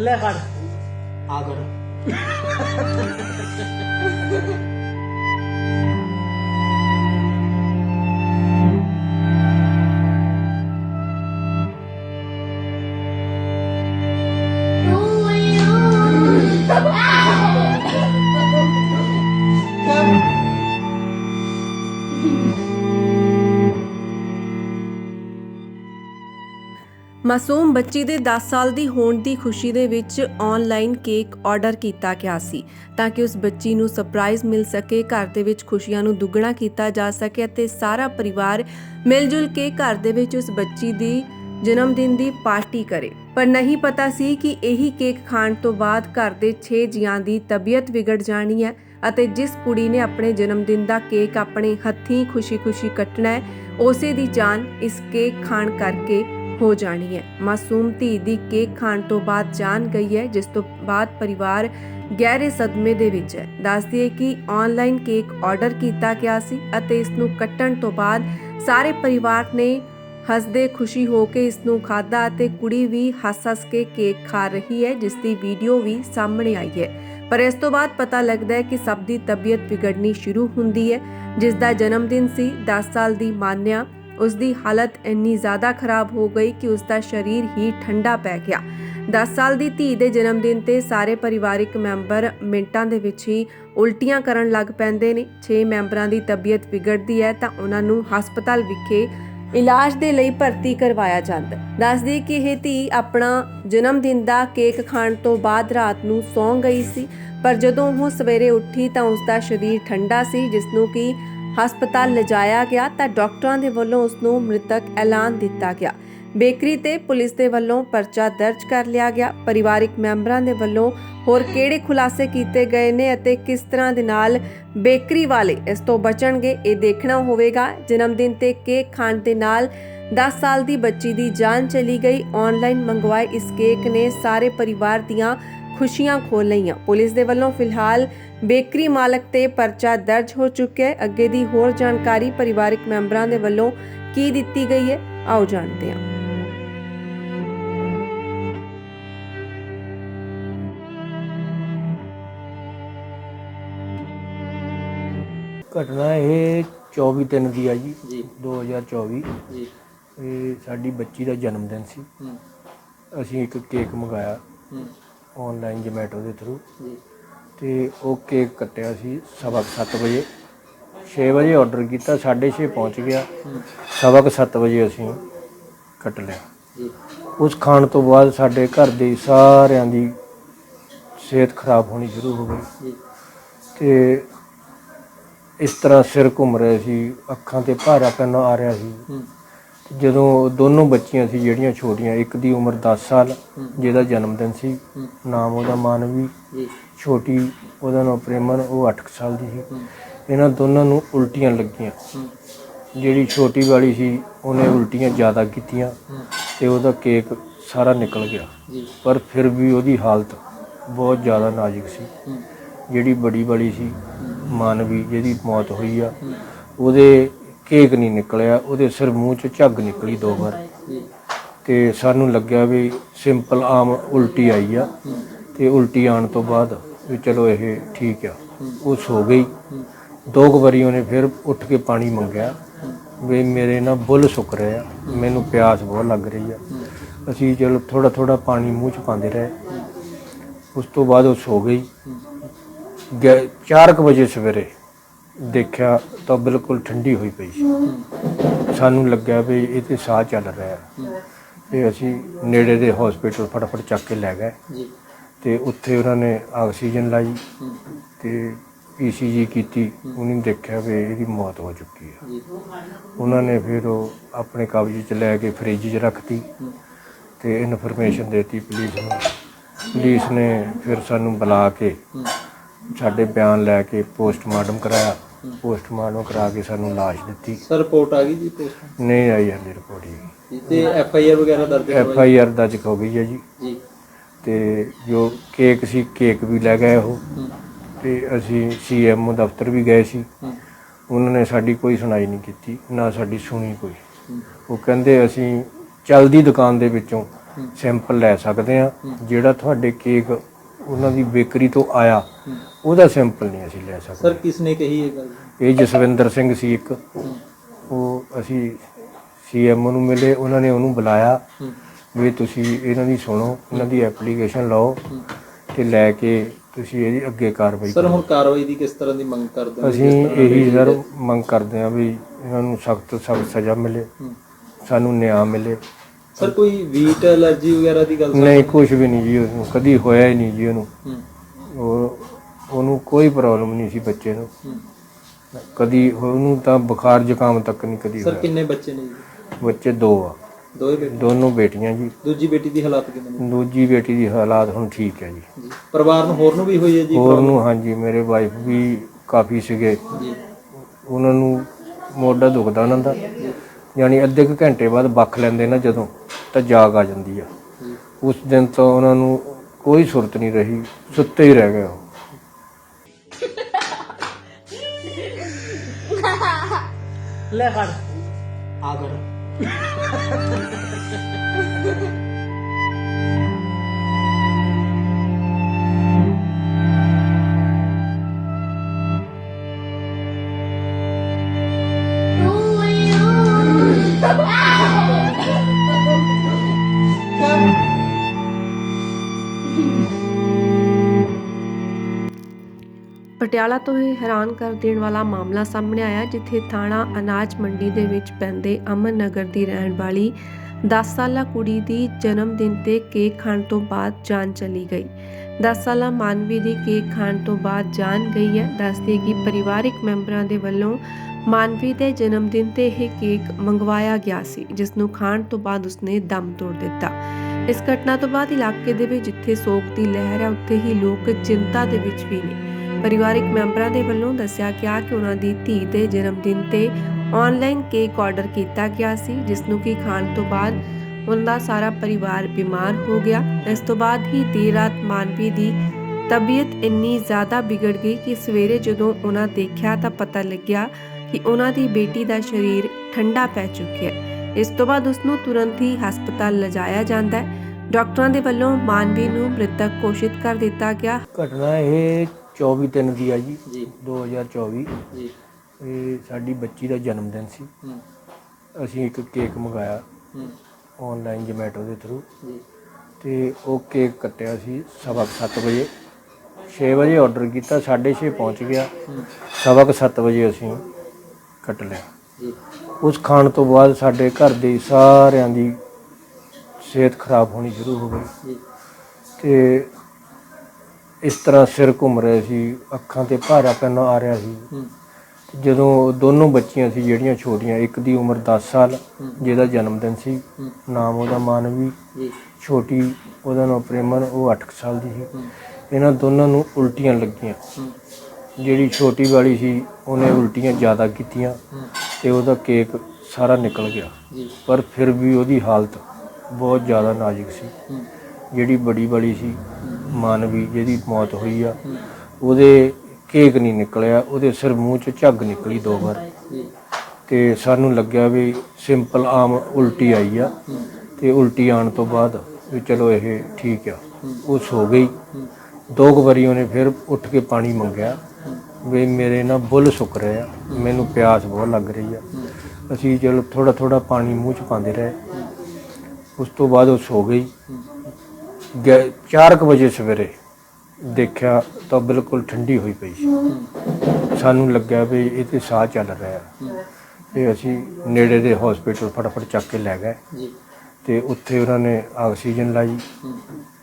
ਲੈ ਫੜ। ਆ ਕਰ। ਮਾਸੂਮ ਬੱਚੀ ਦੇ 10 ਸਾਲ ਦੀ ਹੋਣ ਦੀ ਖੁਸ਼ੀ ਦੇ ਵਿੱਚ ਆਨਲਾਈਨ ਕੇਕ ਆਰਡਰ ਕੀਤਾ ਗਿਆ ਸੀ, ਤਾਂ ਕਿ ਉਸ ਬੱਚੀ ਨੂੰ ਸਰਪ੍ਰਾਈਜ਼ ਮਿਲ ਸਕੇ, ਘਰ ਦੇ ਵਿੱਚ ਖੁਸ਼ੀਆਂ ਨੂੰ ਦੁੱਗਣਾ ਕੀਤਾ ਜਾ ਸਕੇ ਅਤੇ ਸਾਰਾ ਪਰਿਵਾਰ ਮਿਲ ਕੇ ਘਰ ਦੇ ਵਿੱਚ ਉਸ ਬੱਚੀ ਦੀ ਜਨਮ ਦਿਨ ਦੀ ਪਾਰਟੀ ਕਰੇ। ਪਰ ਨਹੀਂ ਪਤਾ ਸੀ ਕਿ ਇਹੀ ਕੇਕ ਖਾਣ ਤੋਂ ਬਾਅਦ ਘਰ ਦੇ 6 ਜੀਆਂ ਦੀ ਤਬੀਅਤ ਵਿਗੜ ਜਾਣੀ ਹੈ ਅਤੇ ਜਿਸ ਕੁੜੀ ਨੇ ਆਪਣੇ ਜਨਮ ਦਿਨ ਦਾ ਕੇਕ ਆਪਣੇ ਹੱਥੀਂ ਖੁਸ਼ੀ-ਖੁਸ਼ੀ ਕੱਟਣਾ ਹੈ, ਉਸੇ ਦੀ ਜਾਨ ਇਸ ਕੇਕ ਖਾਣ ਕਰਕੇ ਹੋ ਜਾਣੀ ਹੈ। ਮਾਸੂਮ ਧੀ ਦੀ ਕੇਕ ਖਾਣ ਤੋਂ ਬਾਅਦ ਜਾਨ ਗਈ ਹੈ, ਜਿਸ ਤੋਂ ਬਾਅਦ ਪਰਿਵਾਰ ਗਹਿਰੇ ਸਦਮੇ ਦੇ ਵਿੱਚ ਹੈ। ਦੱਸਦੀ ਹੈ ਕਿ ਆਨਲਾਈਨ ਕੇਕ ਆਰਡਰ ਕੀਤਾ ਗਿਆ ਸੀ ਅਤੇ ਇਸ ਨੂੰ ਕੱਟਣ ਤੋਂ ਬਾਅਦ ਸਾਰੇ ਪਰਿਵਾਰ ਨੇ ਹੱਸਦੇ ਖੁਸ਼ੀ ਹੋ ਕੇ ਇਸ ਨੂੰ ਖਾਧਾ ਅਤੇ ਕੁੜੀ ਵੀ ਹੱਸ-ਹੱਸ ਕੇ ਕੇਕ ਖਾ ਰਹੀ ਹੈ, ਜਿਸ ਦੀ ਵੀਡੀਓ ਵੀ ਸਾਹਮਣੇ ਆਈ ਹੈ। ਪਰ ਇਸ ਤੋਂ ਬਾਅਦ ਪਤਾ ਲੱਗਦਾ ਹੈ ਕਿ ਸਭ ਦੀ ਤਬੀਅਤ ਵਿਗੜਨੀ ਸ਼ੁਰੂ ਹੁੰਦੀ ਹੈ, ਜਿਸ ਦਾ ਜਨਮ ਦਿਨ ਸੀ। 10 ਸਾਲ ਦੀ ਮਾਨਿਆ ਉਸ ਦੀ ਹਾਲਤ ਇੰਨੀ ਜ਼ਿਆਦਾ ਖਰਾਬ ਹੋ ਗਈ ਕਿ ਉਸ ਦਾ ਸਰੀਰ ਹੀ ਠੰਡਾ ਪੈ ਗਿਆ। 10 ਸਾਲ ਦੀ ਧੀ ਦੇ ਜਨਮ ਦਿਨ ਤੇ ਸਾਰੇ ਪਰਿਵਾਰਿਕ ਮੈਂਬਰ ਮਿੰਟਾਂ ਦੇ ਵਿੱਚ ਹੀ ਉਲਟੀਆਂ ਕਰਨ ਲੱਗ ਪੈਂਦੇ ਨੇ। 6 ਮੈਂਬਰਾਂ ਦੀ ਤਬੀਅਤ ਵਿਗੜਦੀ ਹੈ ਤਾਂ ਉਹਨਾਂ ਨੂੰ ਹਸਪਤਾਲ ਵਿਖੇ ਇਲਾਜ ਦੇ ਲਈ ਭਰਤੀ ਕਰਵਾਇਆ ਜਾਂਦਾ ਦੱਸਦੀ ਕਿ ਇਹ ਧੀ ਆਪਣਾ ਜਨਮ ਦਿਨ ਦਾ ਕੇਕ ਖਾਣ ਤੋਂ ਬਾਅਦ ਰਾਤ ਨੂੰ ਸੌਂ ਗਈ ਸੀ। ਪਰ ਜਦੋਂ ਉਹ ਸਵੇਰੇ ਉੱਠੀ ਤਾਂ ਉਸ ਦਾ ਸਰੀਰ ਠੰਡਾ ਸੀ ਜਿਸ ਨੂੰ ਕਿ ਹਸਪਤਾਲ ਲਿਜਾਇਆ ਗਿਆ ਤਾਂ ਡਾਕਟਰਾਂ ਦੇ ਵੱਲੋਂ ਉਸ ਨੂੰ ਮ੍ਰਿਤਕ ਐਲਾਨ ਦਿੱਤਾ ਗਿਆ। ਬੇਕਰੀ ਤੇ ਪੁਲਿਸ ਦੇ ਵੱਲੋਂ ਪਰਚਾ ਦਰਜ ਕਰ ਲਿਆ ਗਿਆ। ਪਰਿਵਾਰਿਕ ਮੈਂਬਰਾਂ ਦੇ ਵੱਲੋਂ ਹੋਰ ਕਿਹੜੇ ਖੁਲਾਸੇ ਕੀਤੇ ਗਏ ਨੇ ਅਤੇ ਕਿਸ ਤਰ੍ਹਾਂ ਦੇ ਨਾਲ ਬੇਕਰੀ ਵਾਲੇ ਇਸ ਤੋਂ ਬਚਣਗੇ, ਇਹ ਦੇਖਣਾ ਹੋਵੇਗਾ। ਜਨਮ ਦਿਨ ਤੇ ਕੇਕ ਖਾਣ ਦੇ ਨਾਲ 10 ਸਾਲ ਦੀ ਬੱਚੀ ਦੀ ਜਾਨ ਚਲੀ ਗਈ। ਆਨਲਾਈਨ ਮੰਗਵਾਏ ਇਸ ਕੇਕ ਨੇ ਸਾਰੇ ਪਰਿਵਾਰ ਦੀਆਂ ਖੁਸ਼ੀਆਂ ਖੋਲ ਲਈਆਂ। ਪੁਲਿਸ ਦੇ ਵੱਲੋਂ ਫਿਲਹਾਲ ਬੇਕਰੀ ਮਾਲਕ ਤੇ ਪਰਚਾ ਦਰਜ ਹੋ ਚੁੱਕਿਆ ਹੈ। ਅੱਗੇ ਦੀ ਹੋਰ ਜਾਣਕਾਰੀ ਪਰਿਵਾਰਕ ਮੈਂਬਰਾਂ ਦੇ ਵੱਲੋਂ ਕੀ ਦਿੱਤੀ ਗਈ ਹੈ ਆਓ ਜਾਣਦੇ ਹਾਂ। ਘਟਨਾ ਇਹ 24 ਤਿੰਨ ਦੀ ਆ ਜੀ ਜੀ। 2024 ਜੀ। ਇਹ ਸਾਡੀ ਬੱਚੀ ਦਾ ਜਨਮ ਦਿਨ ਸੀ। ਹੂੰ। ਅਸੀਂ ਇੱਕ ਕੇਕ ਮੰਗਾਇਆ। ਹੂੰ। ਆਨਲਾਈਨ ਜੋਮੈਟੋ ਦੇ ਥਰੂ ਜੀ। ਤੇ ਉਹ ਕੇਕ ਕੱਟਿਆ ਸੀ ਸਵਾ ਕੁ ਸੱਤ ਵਜੇ। 6 ਵਜੇ ਆਰਡਰ ਕੀਤਾ 6:30 ਪਹੁੰਚ ਗਿਆ। ਸਵਾ ਕੁ ਸੱਤ ਵਜੇ ਅਸੀਂ ਕੱਟ ਲਿਆ। ਜੀ। ਉਸ ਖਾਣ ਤੋਂ ਬਾਅਦ ਸਾਡੇ ਘਰ ਦੇ ਸਾਰਿਆਂ ਦੀ ਸਿਹਤ ਖਰਾਬ ਹੋਣੀ ਸ਼ੁਰੂ ਹੋ ਗਈ। ਤੇ ਇਸ ਤਰ੍ਹਾਂ ਸਿਰ ਘੁੰਮ ਰਿਹਾ ਸੀ ਅੱਖਾਂ ਤੇ ਭਾਰਾ ਪੈਣ ਆ ਰਿਹਾ ਸੀ। ਜਦੋਂ ਦੋਨੋਂ ਬੱਚੀਆਂ ਸੀ ਜਿਹੜੀਆਂ ਛੋਟੀਆਂ ਇੱਕ ਦੀ ਉਮਰ 10 ਸਾਲ ਜਿਹਦਾ ਜਨਮ ਦਿਨ ਸੀ ਨਾਮ ਉਹਦਾ ਮਾਨਵੀ ਜੀ। ਛੋਟੀ ਉਹਦਾ ਨਾਮ ਪ੍ਰੇਮਨ ਉਹ 8 ਸਾਲ ਦੀ ਸੀ। ਇਹਨਾਂ ਦੋਨਾਂ ਨੂੰ ਉਲਟੀਆਂ ਲੱਗੀਆਂ। ਜਿਹੜੀ ਛੋਟੀ ਵਾਲੀ ਸੀ ਉਹਨੇ ਉਲਟੀਆਂ ਜ਼ਿਆਦਾ ਕੀਤੀਆਂ ਤੇ ਉਹਦਾ ਕੇਕ ਸਾਰਾ ਨਿਕਲ ਗਿਆ। ਪਰ ਫਿਰ ਵੀ ਉਹਦੀ ਹਾਲਤ ਬਹੁਤ ਜ਼ਿਆਦਾ ਨਾਜ਼ੁਕ ਸੀ। ਜਿਹੜੀ ਬੜੀ ਵਾਲੀ ਸੀ ਮਾਨਵੀ ਜਿਹਦੀ ਮੌਤ ਹੋਈ ਆ ਉਹਦੇ ਕੇਕ ਨਹੀਂ ਨਿਕਲਿਆ, ਉਹਦੇ ਸਿਰ ਮੂੰਹ ਚ ਝੱਗ ਨਿਕਲੀ ਦੋ ਵਾਰ। ਜੀ ਤੇ ਸਾਨੂੰ ਲੱਗਿਆ ਵੀ ਸਿੰਪਲ ਆਮ ਉਲਟੀ ਆਈ ਆ ਹੂੰ ਤੇ ਉਲਟੀ ਆਉਣ ਤੋਂ ਬਾਅਦ ਵੀ ਚਲੋ ਇਹ ਠੀਕ ਆ ਉਹ ਸੋ ਗਈ। ਦੋ ਕੁ ਵਾਰੀ ਉਹਨੇ ਫਿਰ ਉੱਠ ਕੇ ਪਾਣੀ ਮੰਗਿਆ, ਵੀ ਮੇਰੇ ਨਾ ਬੁੱਲ ਸੁੱਕ ਰਹੇ ਆ, ਮੈਨੂੰ ਪਿਆਸ ਬਹੁਤ ਲੱਗ ਰਹੀ ਆ। ਅਸੀਂ ਚਲੋ ਥੋੜਾ ਥੋੜਾ ਪਾਣੀ ਮੂੰਹ ਚ ਪਾਉਂਦੇ ਰਹੇ। ਉਸ ਤੋਂ ਬਾਅਦ ਉਹ ਸੋ ਗਈ। 4 ਵਜੇ ਸਵੇਰੇ ਦੇਖਿਆ ਤਾਂ ਬਿਲਕੁਲ ਠੰਡੀ ਹੋਈ ਪਈ ਸੀ। ਸਾਨੂੰ ਲੱਗਿਆ ਵੀ ਇਹ ਤੇ ਸਾਹ ਚੱਲ ਰਿਹਾ ਹੈ। ਤੇ ਅਸੀਂ ਨੇੜੇ ਦੇ ਹਸਪੀਟਲ ਫਟਾਫਟ ਚੱਕ ਕੇ ਲੈ ਗਏ। ਜੀ। ਤੇ ਉੱਥੇ ਉਹਨਾਂ ਨੇ ਆਕਸੀਜਨ ਲਾਈ। ਤੇ ਪੀਸੀਜੀ ਕੀਤੀ। ਉਹਨੇ ਦੇਖਿਆ ਵੀ ਇਹਦੀ ਮੌਤ ਹੋ ਚੁੱਕੀ ਹੈ ਉਹਨਾਂ ਨੇ ਫਿਰ ਉਹ ਆਪਣੇ ਕਬਜ਼ੇ 'ਚ ਲੈ ਕੇ ਫ੍ਰਿਜ 'ਚ ਰੱਖਤੀ। ਤੇ ਇਨਫੋਰਮੇਸ਼ਨ ਦੇਤੀ ਪੁਲਿਸ ਨੂੰ। ਪੁਲਿਸ ਨੇ ਫਿਰ ਸਾਨੂੰ ਬੁਲਾ ਕੇ ਸਾਡੇ ਬਿਆਨ ਲੈ ਕੇ ਪੋਸਟਮਾਰਟਮ ਕਰਾਇਆ। ਪੋਸਟਮਾਰਟਮ ਕਰਾ ਕੇ ਸਾਨੂੰ ਲਾਸ਼ ਦਿੱਤੀ। ਸਰ ਰਿਪੋਰਟ ਆ ਗਈ ਜੀ post ਨਹੀਂ ਆਈ ਹਲੇ ਰਿਪੋਰਟ ਜੀ। ਤੇ ਐਫ ਆਈ ਆਰ ਵਗੈਰਾ ਦਰਜ ਐਫ ਆਈ ਆਰ ਦਰਜ ਹੋ ਗਈ ਹੈ ਜੀ। ਜੀ। ਤੇ ਜੋ ਕੇਕ ਸੀ ਕੇਕ ਵੀ ਲੈ ਗਏ ਉਹ। ਤੇ ਅਸੀਂ ਸੀਐਮ ਦਫ਼ਤਰ ਵੀ ਗਏ ਸੀ। ਉਹਨਾਂ ਨੇ ਸਾਡੀ ਕੋਈ ਸੁਣਾਈ ਨਹੀਂ ਕੀਤੀ ਨਾ ਸਾਡੀ ਸੁਣੀ ਕੋਈ। ਉਹ ਕਹਿੰਦੇ ਅਸੀਂ ਚੱਲਦੀ ਦੁਕਾਨ ਦੇ ਵਿੱਚੋਂ ਸੈਂਪਲ ਲੈ ਸਕਦੇ ਆ ਜਿਹੜਾ ਤੁਹਾਡੇ ਕੇਕ ਉਹਨਾਂ ਦੀ ਬੇਕਰੀ ਤੋਂ ਆਇਆ ਉਹਦਾ ਸੈਂਪਲ ਨਹੀਂ ਅਸੀਂ ਲੈ ਸਕਦੇ। ਸਰ ਕਿਸ ਨੇ ਕਹੀ ਇਹ ਗੱਲ? ਇਹ ਜਸਵਿੰਦਰ ਸਿੰਘ ਸੀ ਇੱਕ। ਉਹ ਅਸੀਂ ਸੀਐਮ ਨੂੰ ਮਿਲੇ ਉਹਨਾਂ ਨੇ ਉਹਨੂੰ ਬੁਲਾਇਆ ਹੂੰ ਵੀ ਤੁਸੀਂ ਇਹਨਾਂ ਦੀ ਸੁਣੋ ਇਹਨਾਂ ਦੀ ਐਪਲੀਕੇਸ਼ਨ ਲਓ ਤੇ ਲੈ ਕੇ ਤੁਸੀਂ ਇਹਦੀ ਅੱਗੇ ਕਾਰਵਾਈ ਸਰ ਕਰੋ। ਹੁਣ ਕਾਰਵਾਈ ਦੀ ਕਿਸ ਤਰ੍ਹਾਂ ਦੀ ਮੰਗ ਕਰਦੇ ਹੋ? ਅਸੀਂ ਇਹੀ ਸਰ ਮੰਗ ਕਰਦੇ ਹਾਂ ਵੀ ਇਹਨਾਂ ਨੂੰ ਸਖਤ ਸਖਤ ਸਜ਼ਾ ਮਿਲੇ। ਹੂੰ। ਸਾਨੂੰ ਨਿਆਂ ਮਿਲੇ। ਸਰ ਕੋਈ ਵੀਟ ਐਲਰਜੀ ਵਗੈਰਾ ਦੀ ਗੱਲ ਨਹੀਂ ਕੁਝ ਵੀ ਨਹੀਂ ਜੀ ਉਹਨੂੰ ਕਦੀ ਹੋਇਆ ਹੀ ਨਹੀਂ ਜੀ ਉਹਨੂੰ। ਹੂੰ। ਉਹਨੂੰ ਕੋਈ ਪ੍ਰੋਬਲਮ ਨਹੀਂ ਸੀ ਬੱਚੇ ਨੂੰ। ਕਦੀ ਉਹਨੂੰ ਤਾਂ ਬੁਖਾਰ ਜ਼ੁਕਾਮ ਤੱਕ ਨਹੀਂ ਕਦੀ ਸਰ ਹੋਇਆ। ਕਿੰਨੇ ਬੱਚੇ ਨੇ ਜੀ? ਬੱਚੇ ਦੋ ਆ। ਦੋਏ ਬੇਟੇ? ਦੋਨੋਂ ਬੇਟੀਆਂ ਜੀ। ਦੂਜੀ ਬੇਟੀ ਦੀ ਹਾਲਾਤ ਕਿਵੇਂ ਨੇ? ਦੂਜੀ ਬੇਟੀ ਦੀ ਹਾਲਾਤ ਹੁਣ ਠੀਕ ਹੈ ਜੀ। ਜੀ। ਪਰਿਵਾਰ ਨੂੰ ਹੋਰ ਨੂੰ ਵੀ ਹੋਈ ਹੈ ਜੀ ਹੋਰ ਨੂੰ ਹਾਂਜੀ ਮੇਰੇ ਵਾਈਫ ਵੀ ਕਾਫੀ ਸੀਗੇ। ਜੀ। ਉਹਨਾਂ ਨੂੰ ਮੋਢਾ ਦੁਖਦਾ ਉਹਨਾਂ ਦਾ। ਯਾਨੀ ਅੱਧੇ ਕੁ ਘੰਟੇ ਬਾਅਦ ਬੱਖ ਲੈਂਦੇ ਨਾ ਜਦੋਂ ਤਾਂ ਜਾਗ ਆ ਜਾਂਦੀ ਆ। ਜੀ। ਉਸ ਦਿਨ ਤੋਂ ਉਹਨਾਂ ਨੂੰ ਕੋਈ ਸੁਰਤ ਨਹੀਂ ਰਹੀ ਸੁੱਤੇ ਹੀ ਰਹਿ ਗਏ ਉਹ। ਲੈ ਖੜ ਆ ਕਰ ਪਟਿਆਲਾ ਤੋਂ ਇਹ ਹੈਰਾਨ ਕਰ ਦੇਣ ਵਾਲਾ ਮਾਮਲਾ ਸਾਹਮਣੇ ਆਇਆ, ਜਿੱਥੇ ਥਾਣਾ ਅਨਾਜ ਮੰਡੀ ਦੇ ਵਿੱਚ ਪੈਂਦੇ ਅਮਨ ਨਗਰ ਦੀ ਰਹਿਣ ਵਾਲੀ 10 ਸਾਲਾ ਕੁੜੀ ਦੀ ਜਨਮ ਦਿਨ ਤੇ ਕੇਕ ਖਾਣ ਤੋਂ ਬਾਅਦ ਜਾਨ ਚਲੀ ਗਈ। 10 ਸਾਲਾ ਮਾਨਵੀ ਦੀ ਕੇਕ ਖਾਣ ਤੋਂ ਬਾਅਦ ਜਾਨ ਗਈ ਹੈ। ਦੱਸਦੇ ਕਿ ਪਰਿਵਾਰਕ ਮੈਂਬਰਾਂ ਦੇ ਵੱਲੋਂ ਮਾਨਵੀ ਦੇ ਜਨਮ ਦਿਨ ਤੇ ਇਹ ਕੇਕ ਮੰਗਵਾਇਆ ਗਿਆ ਸੀ ਜਿਸ ਨੂੰ ਖਾਣ ਤੋਂ ਬਾਅਦ ਉਸਨੇ ਦਮ ਤੋੜ ਦਿੱਤਾ। ਇਸ ਘਟਨਾ ਤੋਂ ਬਾਅਦ ਇਲਾਕੇ ਦੇ ਵਿੱਚ ਜਿੱਥੇ ਸੋਗ ਦੀ ਲਹਿਰ ਹੈ, ਉੱਥੇ ਹੀ ਲੋਕ ਚਿੰਤਾ ਦੇ ਵਿੱਚ ਵੀ ਨੇ। ਪਰਿਵਾਰਿਕ ਮੈਂਬਰਾਂ ਦੇ ਵੱਲੋਂ ਦੱਸਿਆ ਗਿਆ ਕਿ ਉਹਨਾਂ ਦੀ ਧੀ ਦੇ ਜਨਮ ਦਿਨ ਤੇ ਆਨਲਾਈਨ ਕੇਕ ਆਰਡਰ ਕੀਤਾ ਗਿਆ ਸੀ ਜਿਸ ਨੂੰ ਕਿ ਖਾਣ ਤੋਂ ਬਾਅਦ ਉਹਨਾਂ ਦਾ ਸਾਰਾ ਪਰਿਵਾਰ ਬਿਮਾਰ ਹੋ ਗਿਆ। ਇਸ ਤੋਂ ਬਾਅਦ ਹੀ ਦੇਰ ਰਾਤ ਮਾਨਵੀ ਦੀ ਤਬੀਅਤ ਇੰਨੀ ਜ਼ਿਆਦਾ ਵਿਗੜ ਗਈ ਕਿ ਸਵੇਰੇ ਜਦੋਂ ਉਹਨਾਂ ਦੇਖਿਆ ਤਾਂ ਪਤਾ ਲੱਗਿਆ ਕਿ ਉਹਨਾਂ ਦੀ ਬੇਟੀ ਦਾ ਸਰੀਰ ਠੰਡਾ ਪੈ ਚੁੱਕਿਆ ਇਸ ਤੋਂ ਬਾਅਦ ਉਸ ਨੂੰ ਤੁਰੰਤ ਹੀ ਹਸਪਤਾਲ ਲਿਜਾਇਆ ਜਾਂਦਾ ਹੈ। ਡਾਕਟਰਾਂ ਦੇ ਵੱਲੋਂ ਮਾਨਵੀ ਨੂੰ ਮ੍ਰਿਤਕ ਘੋਸ਼ਿਤ ਕਰ ਦਿੱਤਾ ਗਿਆ। ਘਟਨਾ ਇਹ 24 ਦਿਨ ਦੀ ਆ ਜੀ। ਜੀ 2024 ਜੀ। ਇਹ ਸਾਡੀ ਬੱਚੀ ਦਾ ਜਨਮ ਦਿਨ ਸੀ। ਹੂੰ। ਅਸੀਂ ਇੱਕ ਕੇਕ ਮੰਗਾਇਆ ਹੂੰ। ਆਨਲਾਈਨ ਜੋਮੈਟੋ ਦੇ ਥਰੂ। ਜੀ। ਤੇ ਉਹ ਕੇਕ ਕੱਟਿਆ ਸੀ ਸਵਾ ਕੁ ਸੱਤ ਵਜੇ। 6 ਵਜੇ ਆਰਡਰ ਕੀਤਾ 6:30 ਪਹੁੰਚ ਗਿਆ। ਸਵਾ ਕੁ ਸੱਤ ਵਜੇ ਅਸੀਂ ਕੱਟ ਲਿਆ। ਜੀ। ਉਸ ਖਾਣ ਤੋਂ ਬਾਅਦ ਸਾਡੇ ਘਰ ਦੇ ਸਾਰਿਆਂ ਦੀ ਸਿਹਤ ਖਰਾਬ ਹੋਣੀ ਸ਼ੁਰੂ ਹੋ ਗਈ। ਜੀ। ਤੇ ਇਸ ਤਰ੍ਹਾਂ ਸਿਰ ਘੁੰਮ ਰਿਹਾ ਸੀ ਅੱਖਾਂ ਤੇ ਭਾਰਾਪਨ ਆ ਰਿਹਾ ਸੀ। ਜਦੋਂ ਦੋਨੋਂ ਬੱਚੀਆਂ ਸੀ ਜਿਹੜੀਆਂ ਛੋਟੀਆਂ ਇੱਕ ਦੀ ਉਮਰ 10 ਸਾਲ। ਜਿਹਦਾ ਜਨਮ ਦਿਨ ਸੀ ਨਾਮ ਉਹਦਾ ਮਾਨਵੀ ਛੋਟੀ ਉਹਦਾ ਨਾਮ ਪ੍ਰੇਮਨ ਉਹ 8 ਸਾਲ ਦੀ ਸੀ। ਇਹਨਾਂ ਦੋਨਾਂ ਨੂੰ ਉਲਟੀਆਂ ਲੱਗੀਆਂ। ਜਿਹੜੀ ਛੋਟੀ ਵਾਲੀ ਸੀ ਉਹਨੇ ਉਲਟੀਆਂ ਜ਼ਿਆਦਾ ਕੀਤੀਆਂ ਤੇ ਉਹਦਾ ਕੇਕ ਸਾਰਾ ਨਿਕਲ ਗਿਆ। ਪਰ ਫਿਰ ਵੀ ਉਹਦੀ ਹਾਲਤ ਬਹੁਤ ਜ਼ਿਆਦਾ ਨਾਜ਼ੁਕ ਸੀ। ਜਿਹੜੀ ਬੜੀ ਵਾਲੀ ਸੀ ਮਾਨਵੀ ਜਿਹਦੀ ਮੌਤ ਹੋਈ ਆ, ਉਹਦੇ ਕੇਕ ਨਹੀਂ ਨਿਕਲਿਆ, ਉਹਦੇ ਸਿਰ ਮੂੰਹ ਚ ਝੱਗ ਨਿਕਲੀ ਦੋ ਵਾਰ। ਜੀ ਤੇ ਸਾਨੂੰ ਲੱਗਿਆ ਵੀ ਸਿੰਪਲ ਆਮ ਉਲਟੀ ਆਈ ਆ ਹੂੰ ਤੇ ਉਲਟੀ ਆਉਣ ਤੋਂ ਬਾਅਦ ਵੀ ਚਲੋ ਇਹ ਠੀਕ ਆ, ਉਹ ਸੋ ਗਈ। ਦੋ ਕੁ ਵਾਰੀ ਉਹਨੇ ਫਿਰ ਉੱਠ ਕੇ ਪਾਣੀ ਮੰਗਿਆ ਵੀ ਮੇਰੇ ਨਾਲ ਬੁੱਲ ਸੁੱਕ ਰਹੇ ਆ, ਮੈਨੂੰ ਪਿਆਸ ਬਹੁਤ ਲੱਗ ਰਹੀ ਆ। ਅਸੀਂ ਚਲੋ ਥੋੜਾ ਥੋੜਾ ਪਾਣੀ ਮੂੰਹ ਚ ਪਾਉਂਦੇ ਰਹੇ। ਉਸ ਤੋਂ ਬਾਅਦ ਉਹ ਸੋ ਗਈ। ਹੂੰ 4:00 ਵਜੇ ਸਵੇਰੇ ਦੇਖਿਆ ਤਾਂ ਬਿਲਕੁਲ ਠੰਡੀ ਹੋਈ ਪਈ ਸੀ। ਸਾਨੂੰ ਲੱਗਿਆ ਵੀ ਇਹ ਤੇ ਸਾਹ ਚੱਲ ਰਿਹਾ ਹੂੰ। ਤੇ ਅਸੀਂ ਨੇੜੇ ਦੇ ਹਸਪੀਟਲ ਫਟਾਫਟ ਚੱਕ ਕੇ ਲੈ ਗਏ। ਜੀ। ਤੇ ਉੱਥੇ ਉਹਨਾਂ ਨੇ ਆਕਸੀਜਨ ਲਾਈ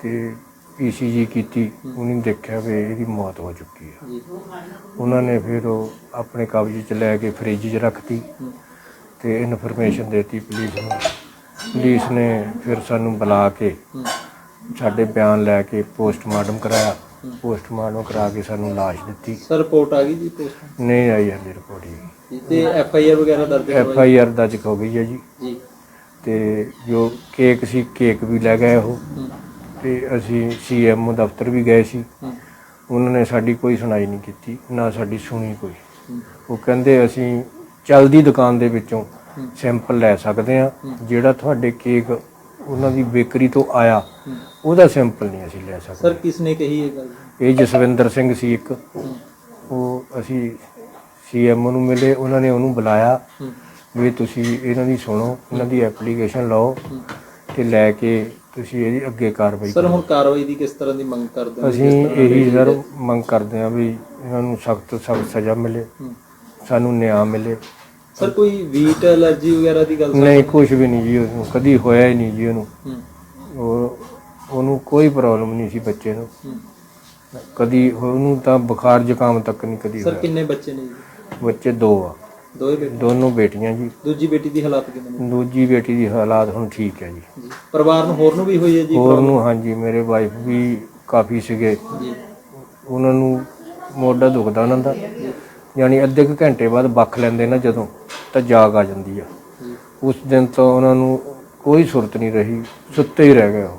ਤੇ ਈਸੀਜੀ ਕੀਤੀ। ਉਹਨੇ ਦੇਖਿਆ ਵੀ ਇਹਦੀ ਮੌਤ ਹੋ ਚੁੱਕੀ ਹੈ। ਜੀ। ਉਹਨਾਂ ਨੇ ਫਿਰ ਉਹ ਆਪਣੇ ਕਬਜ਼ੇ 'ਚ ਲੈ ਕੇ ਫ੍ਰਿਜ 'ਚ ਰੱਖਤੀ ਤੇ ਇਨਫੋਰਮੇਸ਼ਨ ਦੇਤੀ ਪੁਲਿਸ ਨੂੰ। ਪੁਲਿਸ ਨੇ ਫਿਰ ਸਾਨੂੰ ਬੁਲਾ ਕੇ ਹੂੰ। ਸਾਡੇ ਬਿਆਨ ਲੈ ਕੇ ਪੋਸਟਮਾਰਟਮ ਕਰਾਇਆ। ਪੋਸਟਮਾਰਟਮ ਕਰਾ ਕੇ ਸਾਨੂੰ ਲਾਸ਼ ਦਿੱਤੀ। ਸਰ ਰਿਪੋਰਟ ਆ ਗਈ ਜੀ ਪੋਸਟ ਨਹੀਂ ਆਈ ਹਲੇ ਰਿਪੋਰਟ ਜੀ। ਤੇ ਐਫ ਆਈ ਆਰ ਵਗੈਰਾ ਦਰਜ ਐਫ ਆਈ ਆਰ ਦਰਜ ਹੋ ਗਈ ਹੈ ਜੀ। ਜੀ। ਤੇ ਜੋ ਕੇਕ ਸੀ ਕੇਕ ਵੀ ਲੈ ਗਏ ਉਹ। ਤੇ ਅਸੀਂ ਸੀਐਮ ਦਫ਼ਤਰ ਵੀ ਗਏ ਸੀ। ਉਹਨਾਂ ਨੇ ਸਾਡੀ ਕੋਈ ਸੁਣਾਈ ਨਹੀਂ ਕੀਤੀ ਨਾ ਸਾਡੀ ਸੁਣੀ ਕੋਈ। ਉਹ ਕਹਿੰਦੇ ਅਸੀਂ ਚੱਲਦੀ ਦੁਕਾਨ ਦੇ ਵਿੱਚੋਂ ਸੈਂਪਲ ਲੈ ਸਕਦੇ ਆ ਜਿਹੜਾ ਤੁਹਾਡੇ ਕੇਕ ਉਹਨਾਂ ਦੀ ਬੇਕਰੀ ਤੋਂ ਆਇਆ ਉਹਦਾ ਸੈਂਪਲ ਨਹੀਂ ਅਸੀਂ ਲੈ ਸਕਦੇ। ਸਰ ਕਿਸ ਨੇ ਕਹੀ ਇਹ ਗੱਲ? ਇਹ ਜਸਵਿੰਦਰ ਸਿੰਘ ਸੀ ਇੱਕ। ਉਹ ਅਸੀਂ ਸੀਐਮ ਨੂੰ ਮਿਲੇ ਉਹਨਾਂ ਨੇ ਉਹਨੂੰ ਬੁਲਾਇਆ ਵੀ ਤੁਸੀਂ ਇਹਨਾਂ ਦੀ ਸੁਣੋ ਇਹਨਾਂ ਦੀ ਐਪਲੀਕੇਸ਼ਨ ਲਓ ਤੇ ਲੈ ਕੇ ਤੁਸੀਂ ਇਹਦੀ ਅੱਗੇ ਕਾਰਵਾਈ ਸਰ ਹੁਣ ਕਾਰਵਾਈ ਦੀ ਕਿਸ ਤਰ੍ਹਾਂ ਦੀ ਮੰਗ ਕਰਦੇ ਹੋ? ਅਸੀਂ ਇਹੀ ਸਰ ਮੰਗ ਕਰਦੇ ਹਾਂ ਵੀ ਇਹਨਾਂ ਨੂੰ ਸਖਤ ਸਖਤ ਸਜ਼ਾ ਮਿਲੇ। ਸਾਨੂੰ ਨਿਆਂ ਮਿਲੇ। ਸਰ ਕੋਈ ਵੀਟ ਐਲਰਜੀ ਵਗੈਰਾ ਦੀ ਗੱਲ ਨਹੀਂ ਕੁਝ ਵੀ ਨਹੀਂ ਜੀ ਉਹਨੂੰ ਕਦੀ ਹੋਇਆ ਹੀ ਨਹੀਂ ਜੀ ਉਹਨੂੰ। ਹੂੰ। ਉਹ ਉਹਨੂੰ ਕੋਈ ਪ੍ਰੋਬਲਮ ਨਹੀਂ ਸੀ ਬੱਚੇ ਨੂੰ। ਕਦੀ ਉਹਨੂੰ ਤਾਂ ਬੁਖਾਰ ਜ਼ੁਕਾਮ ਤੱਕ ਨਹੀਂ ਕਦੀ ਸਰ ਕਿੰਨੇ ਬੱਚੇ ਨੇ ਜੀ? ਬੱਚੇ ਦੋ ਆ। ਦੋਏ ਬੇਟੇ। ਦੋਨੋਂ ਬੇਟੀਆਂ ਜੀ। ਦੂਜੀ ਬੇਟੀ ਦੀ ਹਾਲਾਤ ਕਿਵੇਂ ਨੇ? ਦੂਜੀ ਬੇਟੀ ਦੀ ਹਾਲਾਤ ਹੁਣ ਠੀਕ ਹੈ ਜੀ। ਜੀ। ਪਰਿਵਾਰ ਨੂੰ ਹੋਰ ਨੂੰ ਵੀ ਹੋਈ ਹੈ ਜੀ ਹੋਰ ਨੂੰ ਹਾਂਜੀ ਮੇਰੇ ਵਾਈਫ ਵੀ ਕਾਫੀ ਸੀਗੇ। ਜੀ। ਉਹਨਾਂ ਨੂੰ ਮੋਢਾ ਦੁਖਦਾ ਉਹਨਾਂ ਦਾ। ਯਾਨੀ ਅੱਧੇ ਕੁ ਘੰਟੇ ਬਾਅਦ ਬੱਖ ਲੈਂਦੇ ਨਾ ਜਦੋਂ ਤਾਂ ਜਾਗ ਆ ਜਾਂਦੀ ਆ। ਉਸ ਦਿਨ ਤੋਂ ਉਹਨਾਂ ਨੂੰ ਕੋਈ ਸੁਰਤ ਨਹੀਂ ਰਹੀ ਸੁੱਤੇ ਹੀ ਰਹਿ ਗਏ ਉਹ।